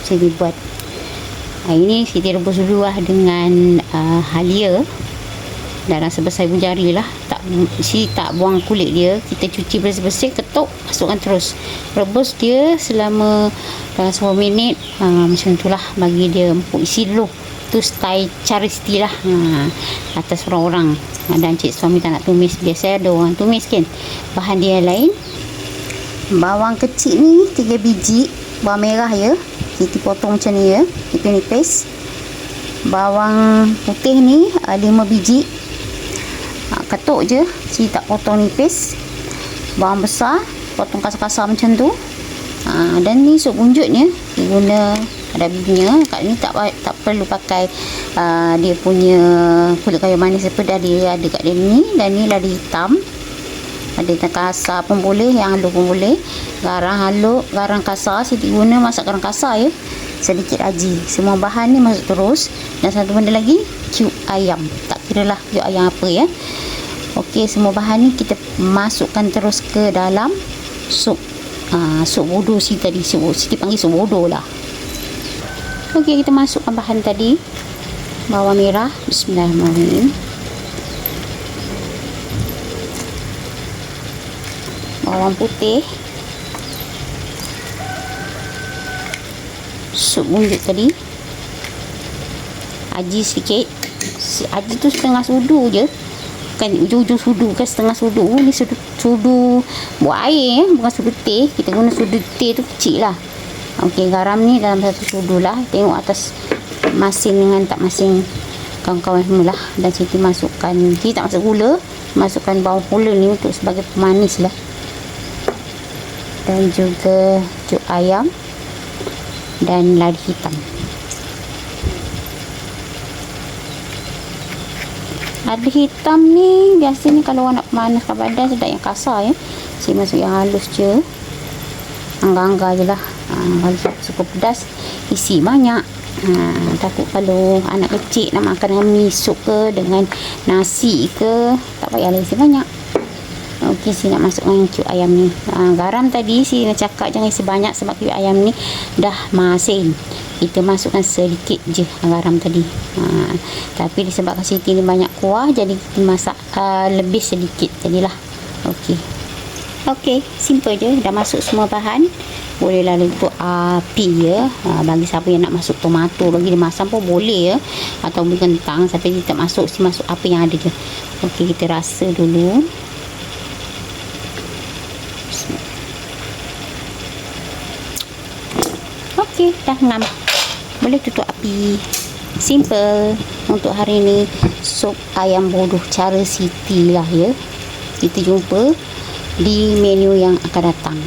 Siti buat. Uh, ini Siti rebus dulu lah dengan uh, halia. Dalam sebesar ibu jari lah. Tak si tak buang kulit dia kita cuci bersih-bersih ketuk masukkan terus. Rebus dia selama dalam 10 minit. Ha, macam tu lah bagi dia empuk isi dulu. Tu style cara Siti lah ha, atas orang-orang. Ha, dan cik suami tak nak tumis. Biasa ada orang tumis kan. Bahan dia lain bawang kecil ni 3 biji. Bawang merah ya. Siti potong macam ni ya. Nipis-nipis bawang putih ni uh, 5 biji. Ha, ketuk je. Si tak potong nipis bawang besar potong kasar-kasar macam tu. Ha, dan ni sup bunjutnya dia guna ada bibinya kat ni tak tak perlu pakai uh, dia punya kulit kayu manis apa dah dia ada kat dia ni. Dan ni lada hitam ada yang kasar pun boleh yang halus pun boleh. Garam halus garam kasar saya guna masak garam kasar ya. Sedikit aji. Semua bahan ni masuk terus. Dan satu benda lagi cube ayam. Tak kira lah cube ayam apa ya. Okey, semua bahan ni kita masukkan terus ke dalam sup. Uh, sup bodoh si tadi. Sup Siti panggil sup bodoh lah. Okey, kita masukkan bahan tadi. Bawang merah. Bismillahirrahmanirrahim bawang putih. Sup bunjut tadi. Aji sikit. Aji tu setengah sudu je. Bukan ujung-ujung sudu kan setengah sudu. Oh, ni sudu, sudu buat air eh? bukan sudu teh. Kita guna sudu teh tu kecil lah. Ok garam ni dalam satu sudu lah. Tengok atas masin dengan tak masin kawan-kawan semua lah. Dan Siti masukkan kita tak masuk gula masukkan bawang pula ni untuk sebagai pemanis lah dan juga cuk ayam dan lada hitam Lada hitam ni biasanya kalau orang nak pemanaskan badan sedap yang kasar ya. Saya masuk yang halus je. Angga-angga je lah. Ha, suka pedas, isi banyak. Ha, takut kalau anak kecil nak makan dengan mi sup ke, dengan nasi ke, tak payah isi banyak. Okey, saya nak masukkan cube ayam ni. Ha, garam tadi saya nak cakap jangan isi banyak sebab cube ayam ni dah masin. Kita masukkan sedikit je garam tadi. Ha, tapi disebabkan Siti ni banyak kuah jadi kita masak uh, lebih sedikit jadilah. Okey. Okey, simple je. Dah masuk semua bahan. Boleh lalu untuk api ya. Ha, bagi siapa yang nak masuk tomato bagi dia masam pun boleh ya. Atau kentang tapi kita masuk si masuk apa yang ada je. Okey, kita rasa dulu Okey, dah ngam. Boleh tutup api. Simple. Untuk hari ni sup ayam bodoh cara Siti lah ya. Kita jumpa di menu yang akan datang